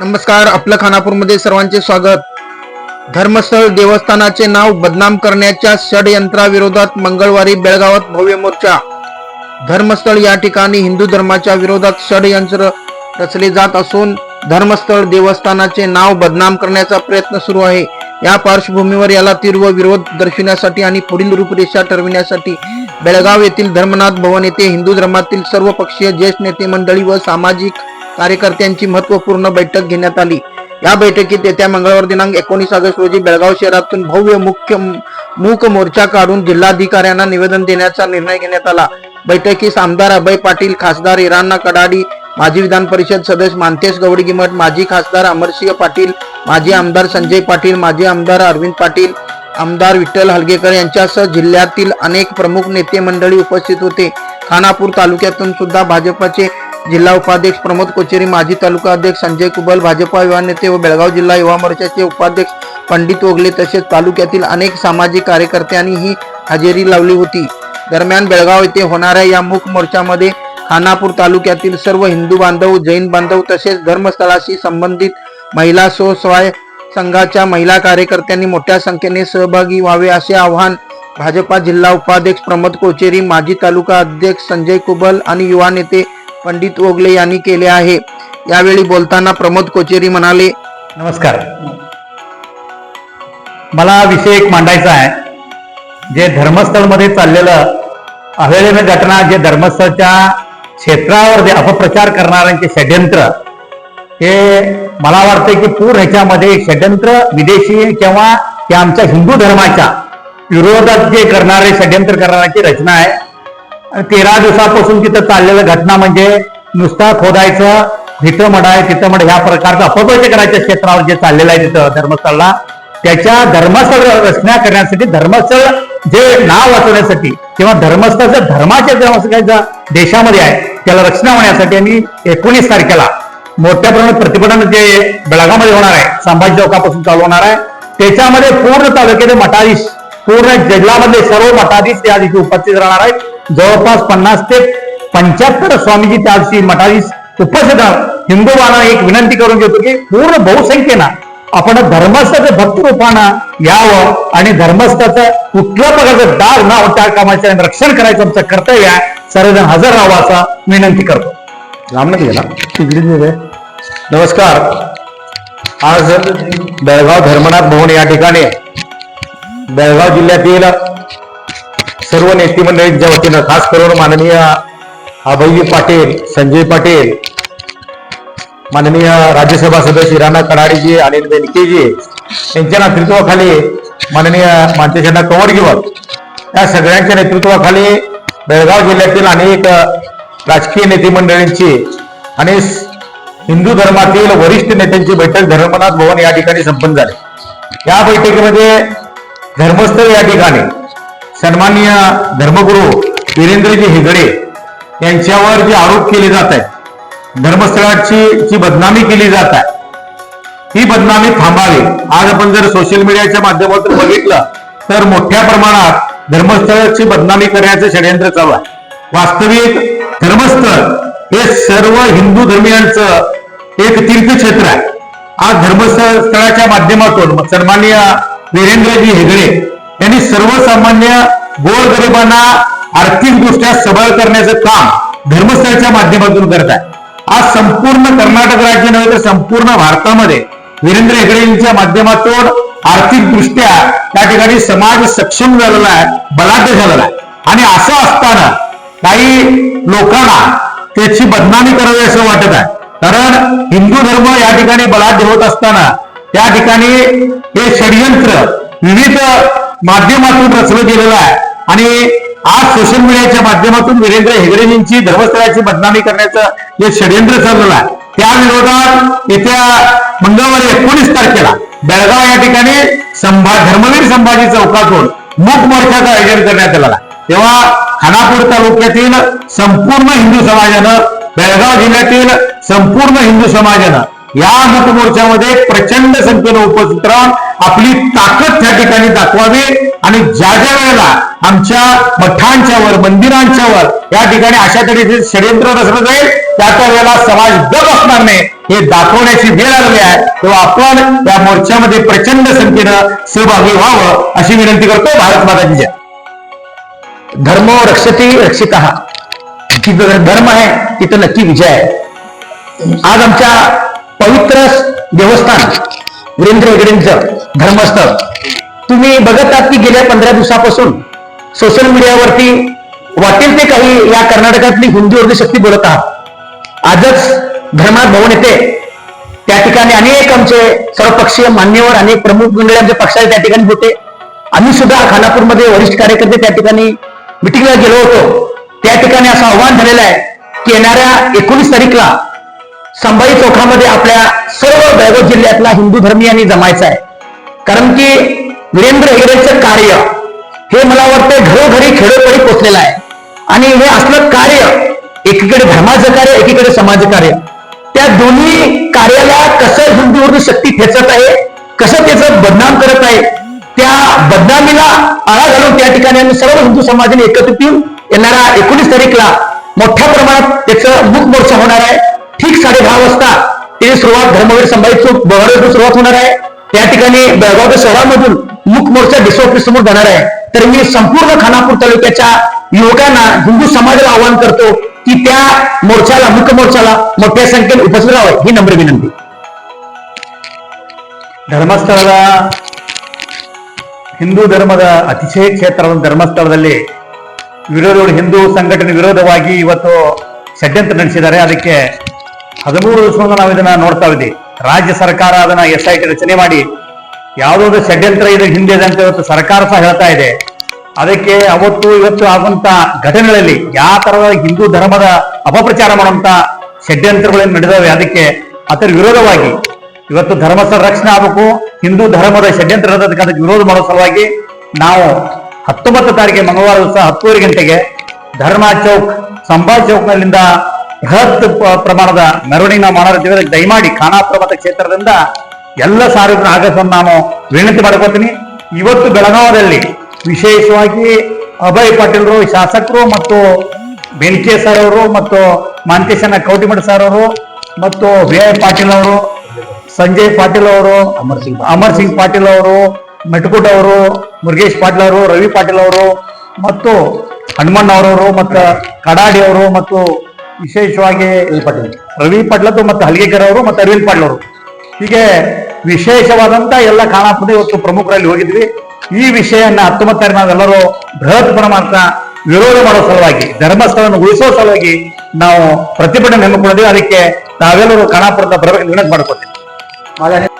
नमस्कार आपलं खानापूरमध्ये सर्वांचे स्वागत. धर्मस्थळ देवस्थानाचे नाव बदनाम करण्याच्या षडयंत्राविरोधात मंगळवारी बेळगावात भव्य मोर्चा. धर्मस्थळ या ठिकाणी हिंदू धर्माच्या विरोधात षडयंत्र रचले जात असून धर्मस्थळ देवस्थानाचे नाव बदनाम करण्याचा प्रयत्न सुरू आहे. या पार्श्वभूमीवर याला तीव्र विरोध दर्शविण्यासाठी आणि पुढील रूपरेषा ठरविण्यासाठी बेळगाव येथील धर्मनाथ भवन येथे हिंदू धर्मातील सर्व पक्षीय ज्येष्ठ नेते मंडळी व सामाजिक कार्यकर्त्यांची महत्त्वपूर्ण बैठक घेण्यात आली. या बैठकीत येत्या मंगळवार दिनांक एकोणीस ऑगस्ट रोजी बेळगाव शहरातून भव्य मुख्य मूक मोर्चा काढून जिल्हाधिकाऱ्यांना निवेदन देण्याचा निर्णय घेण्यात आला. बैठकीस आमदार अभय पाटील खासदार इराणा कडाडी माजी विधान परिषद सदस्य मानतेश गवडीगिमठ माजी खासदार अमरसिंह पाटील माजी आमदार संजय पाटील माजी आमदार अरविंद पाटील आमदार विठ्ठल हलगेकर यांच्यासह जिल्ह्यातील अनेक प्रमुख नेते मंडळी उपस्थित होते. खानापूर तालुक्यातून सुद्धा भाजपचे जिल्हा उपाध्यक्ष प्रमोद कोचेरी माजी तालुका अध्यक्ष संजय कुबल भाजपा युवा नेते व बेळगाव जिल्हा युवा मोर्चाचे उपाध्यक्ष पंडित ओगले तसेच तालुक्यातील अनेक सामाजिक कार्यकर्त्यांनी ही हजेरी लावली होती. दरम्यान बेळगाव येथे होणाऱ्या या मूक मोर्चामध्ये खानापूर तालुक्यातील सर्व हिंदू बांधव जैन बांधव तसेच धर्मस्थळाशी संबंधित महिला स्वसहाय संघाच्या महिला कार्यकर्त्यांनी मोठ्या संख्येने सहभागी व्हावे असे आवाहन भाजपा जिल्हा उपाध्यक्ष प्रमोद कोचेरी माजी तालुका अध्यक्ष संजय कुबल आणि युवा नेते पंडित ओगले यांनी केले आहे. यावेळी बोलताना प्रमोद कोचेरी म्हणाले नमस्कार. मला विषय एक मांडायचा आहे. जे धर्मस्थळमध्ये चाललेलं अवेळेनं घटना जे धर्मस्थळच्या क्षेत्रावर जे अपप्रचार करणाऱ्यांचे षड्यंत्र हे मला वाटतं की पूर ह्याच्यामध्ये षड्यंत्र विदेशी किंवा ते आमच्या हिंदू धर्माच्या विरोधात जे करणारे षड्यंत्र करणाराची रचना आहे. तेरा दिवसापासून तिथं चाललेलं घटना म्हणजे नुसता खोदायचं तिथं म्हणाय तिथं मड ह्या प्रकारचं अपप्रचार करायच्या क्षेत्रावर जे चाललेलं आहे तिथं धर्मस्थळला त्याच्या धर्मस्थळ रचना करण्यासाठी धर्मस्थळ जे नाव वाचवण्यासाठी किंवा धर्मस्थळचं धर्माच्या देशामध्ये आहे त्याला रचना होण्यासाठी आणि एकोणीस तारखेला मोठ्या प्रमाणात प्रतिभटन जे बेळगावमध्ये होणार आहे संभाजी चौकापासून चालू होणार आहे. त्याच्यामध्ये पूर्ण तालुक्याचे मठाधीश पूर्ण जिल्ह्यामधले सर्व मठाधीश त्या दिवशी उपस्थित राहणार आहेत. जवळपास पन्नास ते पंच्याहत्तर स्वामीजी त्या दिवशी मठाधीश उपस्थित राहणार. हिंदू बाणा एक विनंती करून घेतो की पूर्ण बहुसंख्येनं आपण धर्मस्थाचं भक्त रूपानं यावं आणि धर्मस्थाचं कुठल्या प्रकारचं डाग नाव त्या कामाचं रक्षण करायचं आमचं कर्तव्य आहे. सर्वजण हजर राहावं असं विनंती करतो. रामनाथ गेला नमस्कार. आज बेळगाव धर्मनाथ भवन या ठिकाणी बेळगाव जिल्ह्यातील सर्व नेते मंडळींच्या वतीनं खास करून माननीय अभयजी पाटील संजय पाटील माननीय राज्यसभा सदस्य राणा कडाडीजी अनिल बेनकेजी यांच्या नेतृत्वाखाली माननीय मानतेशांना कवडगीवर या सगळ्यांच्या नेतृत्वाखाली बेळगाव जिल्ह्यातील अनेक राजकीय नेते मंडळींची आणि हिंदू धर्मातील वरिष्ठ नेत्यांची बैठक धर्मनाथ भवन या ठिकाणी संपन्न झाली. या बैठकीमध्ये धर्मस्थळ या ठिकाणी सन्माननीय धर्मगुरू वीरेंद्रजी हेगडे यांच्यावर जे आरोप केले जात आहेत धर्मस्थळाची जी बदनामी केली जात आहे ही बदनामी थांबावी. आज आपण जर सोशल मीडियाच्या माध्यमातून बघितलं तर मोठ्या प्रमाणात धर्मस्थळाची बदनामी करण्याचं षडयंत्र चालू आहे. वास्तविक धर्मस्थळ हे सर्व हिंदू धर्मियांचं एक तीर्थक्षेत्र आहे. आज धर्मस्थळ स्थळाच्या माध्यमातून सन्मान्य वीरेंद्रजी हेगडे यांनी सर्वसामान्य गोरगरिबांना आर्थिकदृष्ट्या सबळ करण्याचं काम धर्मस्थळाच्या माध्यमातून करत आहे. आज संपूर्ण कर्नाटक राज्य नव्हे तर संपूर्ण भारतामध्ये वीरेंद्र हेगडे यांच्या माध्यमातून आर्थिकदृष्ट्या त्या ठिकाणी समाज सक्षम झालेला आहे बलाढ्य झालेला आहे. आणि असं असताना काही लोकांना त्याची बदनामी करावी असं वाटत आहे. कारण हिंदू धर्म या ठिकाणी बलाढ्य होत असताना त्या ठिकाणी हे षडयंत्र विविध माध्यमातून रचलं गेलेलं आहे. आणि आज सोशल मीडियाच्या माध्यमातून वीरेंद्र हेगडेजींची धर्मस्थळाची बदनामी करण्याचं जे षडयंत्र चाललेलं आहे. त्या विरोधात येत्या मंगळवारी एकोणीस तारखेला बेळगाव या ठिकाणी संभा धर्मवीर संभाजी चौकातून मूक मोर्चाचं आयोजन करण्यात आलेलं आहे. तेव्हा खानापूर तालुक्यातील संपूर्ण हिंदू समाजानं बेळगाव जिल्ह्यातील संपूर्ण हिंदू समाजानं या मतमोर्चामध्ये प्रचंड संख्येनं उपस्थित राहून आपली ताकद त्या ठिकाणी दाखवावी आणि ज्या ज्या वेळेला आमच्या मठांच्या वर मंदिरांच्या वर या ठिकाणी अशा तऱ्हेचे षडयंत्र रचलं जाईल त्या त्या वेळेला समाज गप असणार नाही हे दाखवण्याची वेळ आलेली आहे. तेव्हा आपण त्या मोर्चामध्ये प्रचंड संख्येनं सहभागी व्हावं अशी विनंती करतो. भारत माताची जय. धर्म रक्षती रक्षित. तिथं धर्म आहे तिथं नक्की विजय आहे आज आमच्या पवित्र देवस्थान वीरेंद्र हेगडेंचं धर्मस्थळ तुम्ही बघत आहात की गेल्या पंधरा दिवसापासून सोशल मीडियावरती वाटेल ते काही या कर्नाटकातली हिंदू उर्दू शक्ती बोलत आहात. आजच धर्मात भवन येते. त्या ठिकाणी अनेक आमचे सर्वपक्षीय मान्यवर अनेक प्रमुख मंडळी आमच्या पक्षाचे त्या ठिकाणी होते. आम्ही सुद्धा खानापूरमध्ये वरिष्ठ कार्यकर्ते त्या ठिकाणी मिटिंगला गेलो होतो. त्या ठिकाणी असं आव्हान झालेलं आहे की येणाऱ्या एकोणीस तारीखला संभाजी चौकामध्ये आपल्या सर्व बेळगाव जिल्ह्यातला हिंदू धर्मीयांनी जमायचं आहे. कारण की वीरेंद्र हेगडेचं कार्य हे मला वाटतं घरोघरी खेडोपडी पोचलेलं आहे. आणि हे असलं कार्य एकीकडे धर्माचं कार्य एकीकडे समाज कार्य. त्या दोन्ही कार्याला कसं हिंदू शक्ती ठेचत आहे कसं त्याचं बदनाम करत आहे त्या बदनामीला आळा घालून त्या ठिकाणी आम्ही सर्व हिंदू समाजाने एकत्रित येऊन येणाऱ्या एकोणीस तारीखला मोठ्या प्रमाणात त्याचं मूक मोर्चा होणार आहे. ठीक साडे दहा वाजता त्याची सुरुवात धर्मवीर संभाजी चौक बहरेतून सुरुवात होणार आहे. त्या ठिकाणी बेळगाव शहरामधून मूक मोर्चा ऑफिस समोर जाणार आहे. तर मी संपूर्ण खानापूर तालुक्याच्या युवकांना हिंदू समाजाला आवाहन करतो की त्या मोर्चाला मुख्य मोर्चाला मोठ्या संख्येने उपस्थित राहावं. ही नम्र विनंती. धर्मस्थळाला ಹಿಂದೂ ಧರ್ಮದ ಅತಿಶಯ ಕ್ಷೇತ್ರದ ಧರ್ಮಸ್ಥಳದಲ್ಲಿ ವಿರೋಧಗಳು ಹಿಂದೂ ಸಂಘಟನೆ ವಿರೋಧವಾಗಿ ಇವತ್ತು ಷಡ್ಯಂತ್ರ ನಡೆಸಿದ್ದಾರೆ. ಅದಕ್ಕೆ ಹದಿಮೂರು ವರ್ಷದಿಂದ ನಾವು ಇದನ್ನ ನೋಡ್ತಾ ಇದ್ದೀವಿ. ರಾಜ್ಯ ಸರ್ಕಾರ ಅದನ್ನ ಎಸ್ ಐ ಟಿ ರಚನೆ ಮಾಡಿ ಯಾವುದೋ ಷಡ್ಯಂತ್ರ ಇದು, ಹಿಂದೆ ಇದೆ ಅಂತ ಇವತ್ತು ಸರ್ಕಾರ ಸಹ ಹೇಳ್ತಾ ಇದೆ. ಅದಕ್ಕೆ ಅವತ್ತು ಇವತ್ತು ಆಗುವಂತ ಘಟನೆಗಳಲ್ಲಿ ಯಾವ ತರದ ಹಿಂದೂ ಧರ್ಮದ ಅಪಪ್ರಚಾರ ಮಾಡುವಂತ ಷಡ್ಯಂತ್ರಗಳೇನು ನಡೆದವೆ ಅದಕ್ಕೆ ಅದರ ವಿರೋಧವಾಗಿ ಇವತ್ತು ಧರ್ಮ ರಕ್ಷಣೆ ಆಗಬೇಕು. ಹಿಂದೂ ಧರ್ಮದ ಷಡ್ಯಂತ್ರ ಇರತಕ್ಕಂಥ ವಿರೋಧ ಮಾಡೋ ಸಲುವಾಗಿ ನಾವು ಹತ್ತೊಂಬತ್ತು ತಾರೀಕಿಗೆ ಮಂಗಳವಾರ ದಿವಸ ಹತ್ತುವರೆ ಗಂಟೆಗೆ ಧರ್ಮ ಚೌಕ್ ಸಂಭಾಜ್ ಚೌಕ್ನಲ್ಲಿಂದ ಬೃಹತ್ ಪ್ರಮಾಣದ ಮೆರವಣಿಗೆ ನಾವು ಮಾಡಿರ್ತೀವಿ ದಯಮಾಡಿ ಖಾನಾಪುರ ಕ್ಷೇತ್ರದಿಂದ ಎಲ್ಲ ಸಾರ್ವಜನಿಕರು ಆಗಸನ್ನು ನಾನು ವಿನಂತಿ ಮಾಡ್ಕೊತೀನಿ. ಇವತ್ತು ಬೆಳಗಾವದಲ್ಲಿ ವಿಶೇಷವಾಗಿ ಅಭಯ್ ಪಾಟೀಲ್ರು, ಶಾಸಕರು ಮತ್ತು ಬೆನ್ಕೆ ಸರ್ ಅವರು ಮತ್ತು ಮಾಂತೇಶನ ಕೌಟಿಮಠ ಸರ್ ಅವರು ಮತ್ತು ವಿ ಪಾಟೀಲ್ ಅವರು ಸಂಜಯ್ ಪಾಟೀಲ್ ಅವರು ಅಮರ್ ಸಿಂಗ್ ಅಮರ್ ಸಿಂಗ್ ಪಾಟೀಲ್ ಅವರು ಮೆಟ್ಕುಟ್ ಅವರು ಮುರುಗೇಶ್ ಪಾಟೀಲ್ ಅವರು ರವಿ ಪಾಟೀಲ್ ಅವರು ಮತ್ತು ಹನುಮಣ್ಣ ಅವರವರು ಮತ್ತು ಕಡಾಡಿ ಅವರು ಮತ್ತು ವಿಶೇಷವಾಗಿ ಪಾಟೀಲ್. ರವಿ ಪಾಟ್ಲತ್ತು ಮತ್ತು ಹಲ್ಗೇಕರ್ ಅವರು ಮತ್ತು ಅರವಿಂದ್ ಪಾಟೀಲ್ ಅವರು. ಹೀಗೆ ವಿಶೇಷವಾದಂತ ಎಲ್ಲ ಖಾನಾಪುರ ಇವತ್ತು ಪ್ರಮುಖರಲ್ಲಿ ಹೋಗಿದ್ವಿ. ಈ ವಿಷಯನ್ನ ಹತ್ತೊಂಬತ್ತಾರು ನಾವೆಲ್ಲರೂ ಬೃಹತ್ ಪ್ರಮಾಣದ ವಿರೋಧ ಮಾಡೋ ಸಲುವಾಗಿ ಧರ್ಮಸ್ಥಳವನ್ನು ಉಳಿಸೋ ಸಲುವಾಗಿ ನಾವು ಪ್ರತಿಭಟನೆ ಹಮ್ಮಿಕೊಂಡಿದ್ದೀವಿ. ಅದಕ್ಕೆ ನಾವೆಲ್ಲರೂ ಖಾನಾಪುರದ ಬರಬೇಕು ವಿನಂತಿ ಮಾಡ್ಕೊತೀವಿ Vale,